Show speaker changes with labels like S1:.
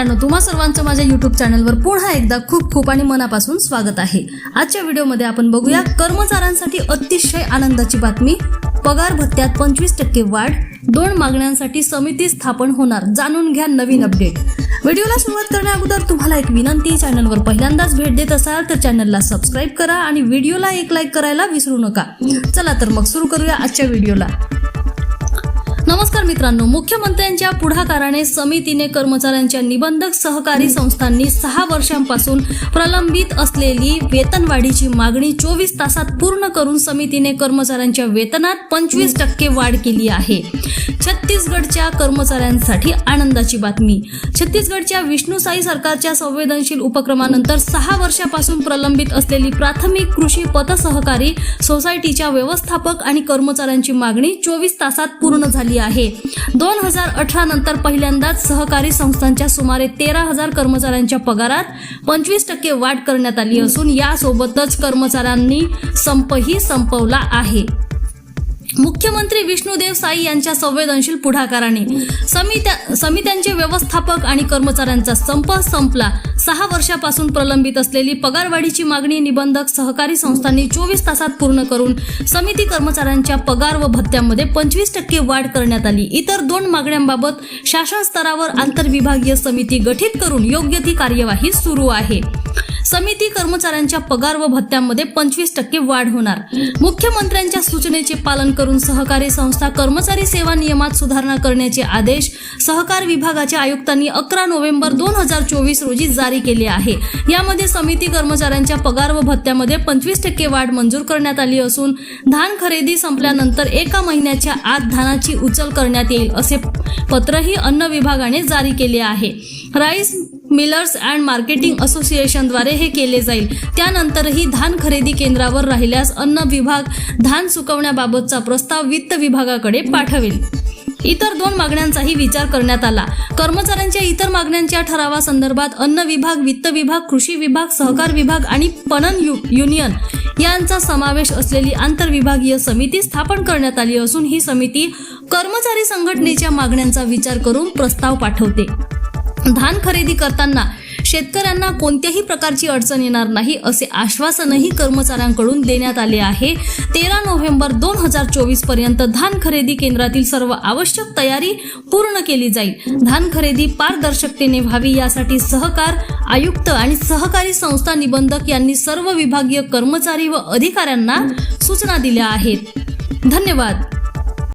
S1: मित्रांनो तुम्हा सर्वांचं माझ्या युट्यूब चॅनलवर पुन्हा एकदा खूप खूप आणि मनापासून स्वागत आहे. आजच्या व्हिडिओमध्ये आपण बघूया कर्मचाऱ्यांसाठी अतिशय आनंदाची बातमी. पगार भत्त्यात पंचवीस टक्के वाढ दोन मागण्यांसाठी समिती स्थापन होणार जाणून घ्या नवीन अपडेट व्हिडिओला सुरुवात करण्या अगोदर तुम्हाला एक विनंती चॅनलवर पहिल्यांदाच भेट देत असाल तर चॅनलला सबस्क्राईब करा आणि व्हिडिओला एक लाईक करायला विसरू नका. चला तर मग सुरू करूया आजच्या व्हिडिओला. नमस्कार मित्रांनो. मुख्यमंत्र्यांच्या पुढाकाराने समितीने कर्मचाऱ्यांच्या निबंधक सहकारी संस्थांनी सहा वर्षांपासून प्रलंबित असलेली वेतनवाढीची मागणी चोवीस तासात पूर्ण करून समितीने कर्मचाऱ्यांच्या वेतनात पंचवीस टक्के वाढ केली आहे. छत्तीसगडच्या कर्मचाऱ्यांसाठी आनंदाची बातमी. छत्तीसगडच्या विष्णूसाई सरकारच्या संवेदनशील उपक्रमानंतर सहा वर्षापासून प्रलंबित असलेली प्राथमिक कृषी पतसहकारी सोसायटीच्या व्यवस्थापक आणि कर्मचाऱ्यांची मागणी चोवीस तासात पूर्ण झाली आहे. दोन हजार अठरा नंतर पहिल्यांदाच सहकारी संस्थांच्या सुमारे तेरा हजार कर्मचाऱ्यांच्या पगारात पंचवीस टक्के वाढ करण्यात आली असून यासोबतच कर्मचाऱ्यांनी संपही संपवला आहे. मुख्यमंत्री विष्णुदेव साई यांच्या संवेदनशील पुढाकाराने समित्या समित्यांचे व्यवस्थापक आणि कर्मचाऱ्यांचा संप संपला. सहा वर्षापासून प्रलंबित असलेली पगारवाढीची मागणी निबंधक सहकारी संस्थांनी चोवीस तासात पूर्ण करून समिती कर्मचाऱ्यांच्या पगार व भत्त्यामध्ये पंचवीस टक्के वाढ करण्यात आली. इतर दोन मागण्यांबाबत शासन स्तरावर आंतरविभागीय समिती गठीत करून योग्य ती कार्यवाही सुरू आहे. समिती कर्मचाऱ्यांच्या पगार व भत्त्यांमध्ये पंचवीस टक्के वाढ होणार. मुख्यमंत्र्यांच्या सूचनेचे पालन करून सहकारी संस्था कर्मचारी सेवा नियमात सुधारणा करण्याचे आदेश सहकार विभागाच्या आयुक्तांनी अकरा नोव्हेंबर दोन हजार चोवीस रोजी जारी केले आहे. यामध्ये समिती कर्मचाऱ्यांच्या पगार व भत्त्यामध्ये पंचवीस टक्के वाढ मंजूर करण्यात आली असून धान खरेदी संपल्यानंतर एका महिन्याच्या आत धानाची उचल करण्यात येईल असे पत्रही अन्न विभागाने जारी केले आहे. राईस मिलर्स अँड मार्केटिंग असोसिएशनद्वारे हे केले जाईल. त्यानंतरही धान खरेदी केंद्रावर राहिल्यास अन्न विभाग धान सुकवण्याबाबतचा प्रस्ताव वित्त विभागाकडे पाठवेल. इतर दोन मागण्यांचाही विचार करण्यात आला. कर्मचाऱ्यांच्या इतर मागण्यांच्या ठरावासंदर्भात अन्न विभाग वित्त विभाग कृषी विभाग सहकार विभाग आणि पणन यु- युनियन यांचा समावेश असलेली आंतरविभागीय समिती स्थापन करण्यात आली असून ही समिती कर्मचारी संघटनेच्या मागण्यांचा विचार करून प्रस्ताव पाठवते. धान खरेदी करताना शेतकऱ्यांना कोणत्याही प्रकारची अडचण येणार नाही असे आश्वासनही कर्मचाऱ्यांकडून देण्यात आले आहे. तेरा नोव्हेंबर दोन हजार चोवीसपर्यंत धान खरेदी केंद्रातील सर्व आवश्यक तयारी पूर्ण केली जाईल. धान खरेदी पारदर्शकतेने व्हावी यासाठी सहकार आयुक्त आणि सहकारी संस्था निबंधक यांनी सर्व विभागीय कर्मचारी व अधिकाऱ्यांना सूचना दिल्या आहेत. धन्यवाद.